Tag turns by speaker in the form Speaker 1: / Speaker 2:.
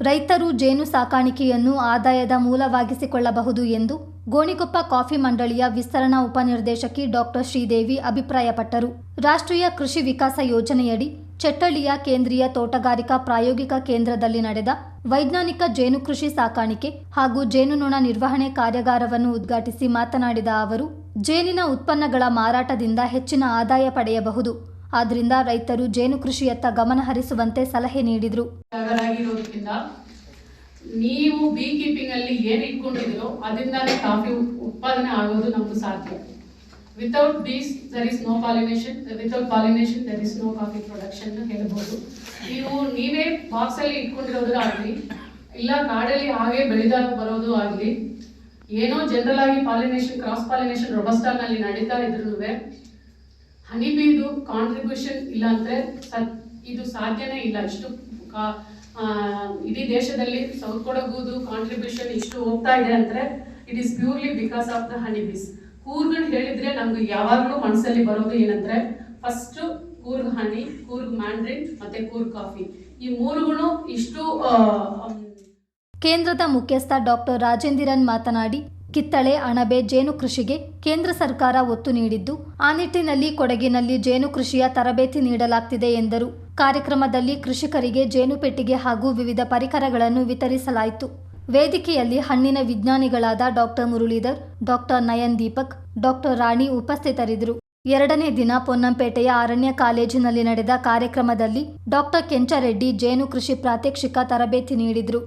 Speaker 1: ರೈತರು ಜೇನು ಸಾಕಾಣಿಕೆಯನ್ನು ಆದಾಯದ ಮೂಲವಾಗಿಸಿಕೊಳ್ಳಬಹುದು ಎಂದು ಗೋಣಿಕೊಪ್ಪ ಕಾಫಿ ಮಂಡಳಿಯ ವಿಸ್ತರಣಾ ಉಪನಿರ್ದೇಶಕಿ ಡಾಕ್ಟರ್ ಶ್ರೀದೇವಿ ಅಭಿಪ್ರಾಯಪಟ್ಟರು. ರಾಷ್ಟ್ರೀಯ ಕೃಷಿ ವಿಕಾಸ ಯೋಜನೆಯಡಿ ಚೆಟ್ಟಳ್ಳಿಯ ಕೇಂದ್ರೀಯ ತೋಟಗಾರಿಕಾ ಪ್ರಾಯೋಗಿಕ ಕೇಂದ್ರದಲ್ಲಿ ನಡೆದ ವೈಜ್ಞಾನಿಕ ಜೇನು ಕೃಷಿ ಸಾಕಾಣಿಕೆ ಹಾಗೂ ಜೇನುನೊಣ ನಿರ್ವಹಣೆ ಕಾರ್ಯಾಗಾರವನ್ನು ಉದ್ಘಾಟಿಸಿ ಮಾತನಾಡಿದ ಅವರು, ಜೇನಿನ ಉತ್ಪನ್ನಗಳ ಮಾರಾಟದಿಂದ ಹೆಚ್ಚಿನ ಆದಾಯ ಪಡೆಯಬಹುದು. ಆದ್ದರಿಂದ ರೈತರು ಜೇನು ಕೃಷಿಯತ್ತ ಗಮನ ಹರಿಸುವಂತೆ ಸಲಹೆ ನೀಡಿದರು.
Speaker 2: ನೀವು ಬೀ ಕೀಪಿಂಗ್ ಅಲ್ಲಿ ಏನ್ ಇಟ್ಕೊಂಡಿದ್ರೋ ಅದರಿಂದಾನೇ ಕಾಫಿ ಉತ್ಪಾದನೆ ಆಗೋದು ನಮ್ಗೆ ಸಾಧ್ಯ. Without bees there is no pollination without pollination there is no coffee production ಹೇಳ್ಬೋದು. ನೀವು ನೀವೇ ಬಾಕ್ಸ್ ಅಲ್ಲಿ ಇಟ್ಕೊಂಡಿರೋದು ಆಗಲಿ ಇಲ್ಲ ಕಾಡಲ್ಲಿ ಹಾಗೆ ಬೆಳೆದಾಗ ಬರೋದು ಆಗಲಿ, ಏನೋ ಜನರಲ್ ಆಗಿ ಪಾಲಿನೇಷನ್ ಕ್ರಾಸ್ ಪಾಲಿನೇಷನ್ನಲ್ಲಿ ನಡೀತಾ ಇದ್ರು ಹನಿ ಬೀದು ಕಾಂಟ್ರಿಬ್ಯೂಷನ್ ಇಲ್ಲ ಅಂದ್ರೆ ಇದು ಸಾಧ್ಯನೇ ಇಲ್ಲ. ಇಷ್ಟು ಇಡೀ ದೇಶದಲ್ಲಿ ಸೌತ್ ಕೊಡಗುದು ಕಾಂಟ್ರಿಬ್ಯೂಷನ್ ಇಷ್ಟು ಹೋಗ್ತಾ ಇದೆ ಅಂದ್ರೆ it is purely because of the honey bees ಕೂರ್ಗಳು ಹೇಳಿದ್ರೆ ನಮ್ಗೆ ಯಾವಾಗಲೂ ಮನಸ್ಸಲ್ಲಿ ಬರೋದು ಏನಂದ್ರೆ first Coorg honey, Coorg mandarin ಮತ್ತೆ ಕೂರ್ಗ್ ಕಾಫಿ ಈ ಮೂರುಗಳು ಇಷ್ಟು
Speaker 1: ಕೇಂದ್ರದ ಮುಖ್ಯಸ್ಥ ಡಾಕ್ಟರ್ ರಾಜೇಂದಿರನ್ ಮಾತನಾಡಿ ಕಿತ್ತಳೆ ಅಣಬೆ ಜೇನು ಕೃಷಿಗೆ ಕೇಂದ್ರ ಸರ್ಕಾರ ಒತ್ತು ನೀಡಿದ್ದು, ಆ ನಿಟ್ಟಿನಲ್ಲಿ ಕೊಡಗಿನಲ್ಲಿ ಜೇನು ಕೃಷಿಯ ತರಬೇತಿ ನೀಡಲಾಗ್ತಿದೆ ಎಂದರು. ಕಾರ್ಯಕ್ರಮದಲ್ಲಿ ಕೃಷಿಕರಿಗೆ ಜೇನು ಪೆಟ್ಟಿಗೆ ಹಾಗೂ ವಿವಿಧ ಪರಿಕರಗಳನ್ನು ವಿತರಿಸಲಾಯಿತು. ವೇದಿಕೆಯಲ್ಲಿ ಹಣ್ಣಿನ ವಿಜ್ಞಾನಿಗಳಾದ doctor Muralidhar doctor Nayan Deepak doctor Rani ಉಪಸ್ಥಿತರಿದ್ದರು. ಎರಡನೇ ದಿನ ಪೊನ್ನಂಪೇಟೆಯ ಅರಣ್ಯ ಕಾಲೇಜಿನಲ್ಲಿ ನಡೆದ ಕಾರ್ಯಕ್ರಮದಲ್ಲಿ ಡಾಕ್ಟರ್ ಕೆಂಚರೆಡ್ಡಿ ಜೇನು ಕೃಷಿ ಪ್ರಾತ್ಯಕ್ಷಿಕ ತರಬೇತಿ ನೀಡಿದರು.